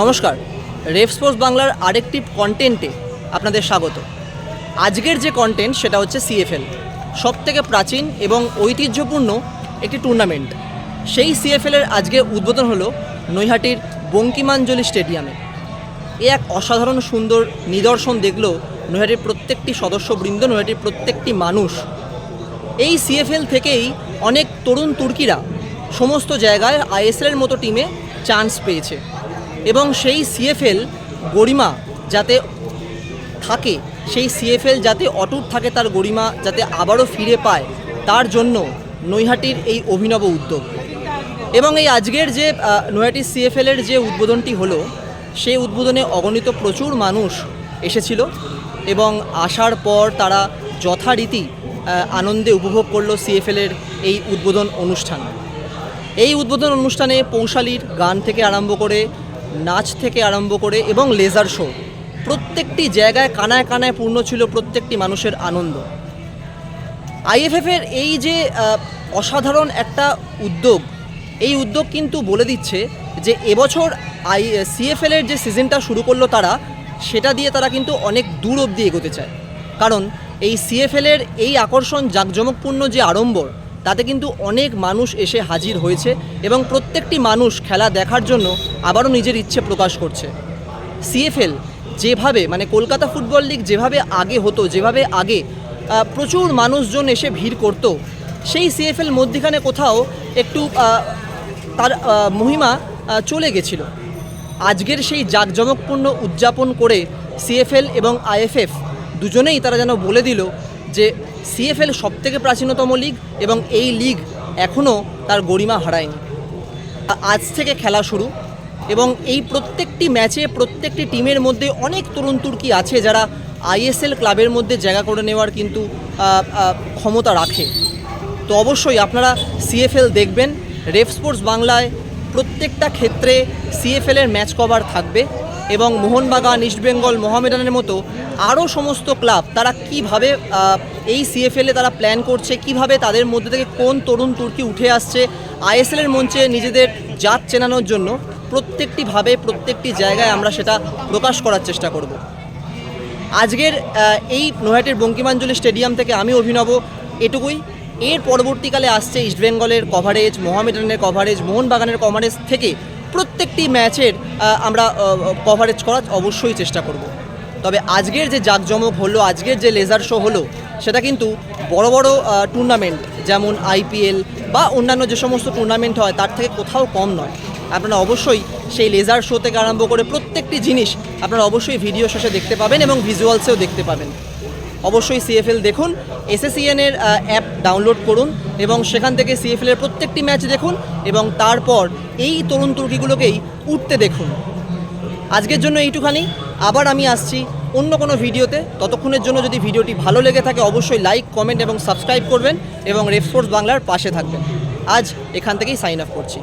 নমস্কার। রেফ স্পোর্টস বাংলার আরেকটি কন্টেন্টে আপনাদের স্বাগত। আজকের যে কন্টেন্ট সেটা হচ্ছে সিএফএল সব থেকে প্রাচীন এবং ঐতিহ্যপূর্ণ একটি টুর্নামেন্ট সেই সিএফএলের আজকে উদ্বোধন হলো নৈহাটির বঙ্কিমাঞ্জলি স্টেডিয়ামে। এ এক অসাধারণ সুন্দর নিদর্শন দেখল নৈহাটির প্রত্যেকটি সদস্যবৃন্দ, নৈহাটির প্রত্যেকটি মানুষ। এই সিএফএল থেকেই অনেক তরুণ তুর্কিরা সমস্ত জায়গায় আইএসএলের মতো টিমে চান্স পেয়েছে। এবং সেই সিএফএল গরিমা যাতে থাকে, সেই সিএফএল যাতে অটুট থাকে, তার গরিমা যাতে আবারও ফিরে পায়, তার জন্য নৈহাটির এই অভিনব উদ্যোগ। এবং এই আজকের যে নৈহাটি সিএফএলের যে উদ্বোধনটি হলো, সেই উদ্বোধনে অগণিত প্রচুর মানুষ এসেছিল এবং আসার পর তারা যথারীতি আনন্দে উপভোগ করল সিএফএলের এই উদ্বোধন অনুষ্ঠান। এই উদ্বোধন অনুষ্ঠানে পৌশালীর গান থেকে আরম্ভ করে নাচ থেকে আরম্ভ করে এবং লেজার শো, প্রত্যেকটি জায়গায় কানায় কানায় পূর্ণ ছিল প্রত্যেকটি মানুষের আনন্দ। আইএফএফের এই যে অসাধারণ একটা উদ্যোগ, এই উদ্যোগ কিন্তু বলে দিচ্ছে যে এবছর আই সিএফএলের যে সিজনটা শুরু করল তারা, সেটা দিয়ে তারা কিন্তু অনেক দূর অবধি এগোতে চায়। কারণ এই সিএফএলের এই আকর্ষণ, জাঁকজমকপূর্ণ যে আড়ম্বর তাতে কিন্তু অনেক মানুষ এসে হাজির হয়েছে এবং প্রত্যেকটি মানুষ খেলা দেখার জন্য আবারও নিজের ইচ্ছে প্রকাশ করছে। সিএফএল যেভাবে মানে কলকাতা ফুটবল লিগ যেভাবে আগে হতো, যেভাবে আগে প্রচুর মানুষজন এসে ভিড় করত, সেই সিএফএল মধ্যিখানে কোথাও একটু তার মহিমা চলে গেছিল। আজকের সেই জাঁকজমকপূর্ণ উদযাপন করে সিএফএল এবং আইএফএফ দুজনেই তারা যেন বলে দিল যে সিএফএল সবথেকে প্রাচীনতম লিগ এবং এই লিগ এখনও তার গরিমা হারায়নি। আজ থেকে খেলা শুরু এবং এই প্রত্যেকটি ম্যাচে প্রত্যেকটি টিমের মধ্যে অনেক তরুণ তুর্কি আছে যারা আইএসএল ক্লাবের মধ্যে জায়গা করে নেওয়ার কিন্তু ক্ষমতা রাখে। তো অবশ্যই আপনারা সিএফএল দেখবেন। রেফ স্পোর্টস বাংলায় প্রত্যেকটা ক্ষেত্রে সিএফএলের ম্যাচ কভার থাকবে। এবং মোহনবাগান ইস্টবেঙ্গল মোহামেডানের মতো আরও সমস্ত ক্লাব তারা কীভাবে এই সিএফএলে তারা প্ল্যান করছে, কীভাবে তাদের মধ্যে থেকে কোন তরুণ তুর্কি উঠে আসছে আইএসএলের মঞ্চে নিজেদের জাত চেনানোর জন্য প্রত্যেকটিভাবে, প্রত্যেকটি জায়গায় আমরা সেটা প্রকাশ করার চেষ্টা করব। আজকের এই নৈহাটির বঙ্কিমাঞ্জলি স্টেডিয়াম থেকে আমি অভিনব এটুকুই। এর পরবর্তীকালে আসছে ইস্টবেঙ্গলের কভারেজ মোহামেডানের কভারেজ মোহনবাগানের কভারেজ থেকে প্রত্যেকটি ম্যাচের আমরা কভারেজ করার অবশ্যই চেষ্টা করব। তবে আজকের যে জাঁকজমক হলো, আজকের যে লেজার শো হলো, সেটা কিন্তু বড় বড় টুর্নামেন্ট যেমন আইপিএল বা অন্যান্য যে সমস্ত টুর্নামেন্ট হয়, তার থেকে কোথাও কম নয়। আপনারা অবশ্যই সেই লেজার শো থেকে আরম্ভ করে প্রত্যেকটি জিনিস আপনারা অবশ্যই ভিডিও শেষে দেখতে পাবেন এবং ভিজুয়ালসেও দেখতে পাবেন। অবশ্যই সিএফএল দেখুন এসএসিএন এর অ্যাপ ডাউনলোড করুন এবং সেখান থেকে সিএফএল এর প্রত্যেকটি ম্যাচ দেখুন এবং তারপর এই তরুণ তুর্কিগুলোকেই উঠতে দেখুন। আজকের জন্য এইটুখানি, আবার আমি আসছি অন্য কোনো ভিডিওতে। ততক্ষণের জন্য যদি ভিডিওটি ভালো লেগে থাকে, অবশ্যই লাইক কমেন্ট এবং সাবস্ক্রাইব করবেন এবং রেফ বাংলার পাশে থাকবেন। আজ এখান থেকেই সাইন আপ করছি।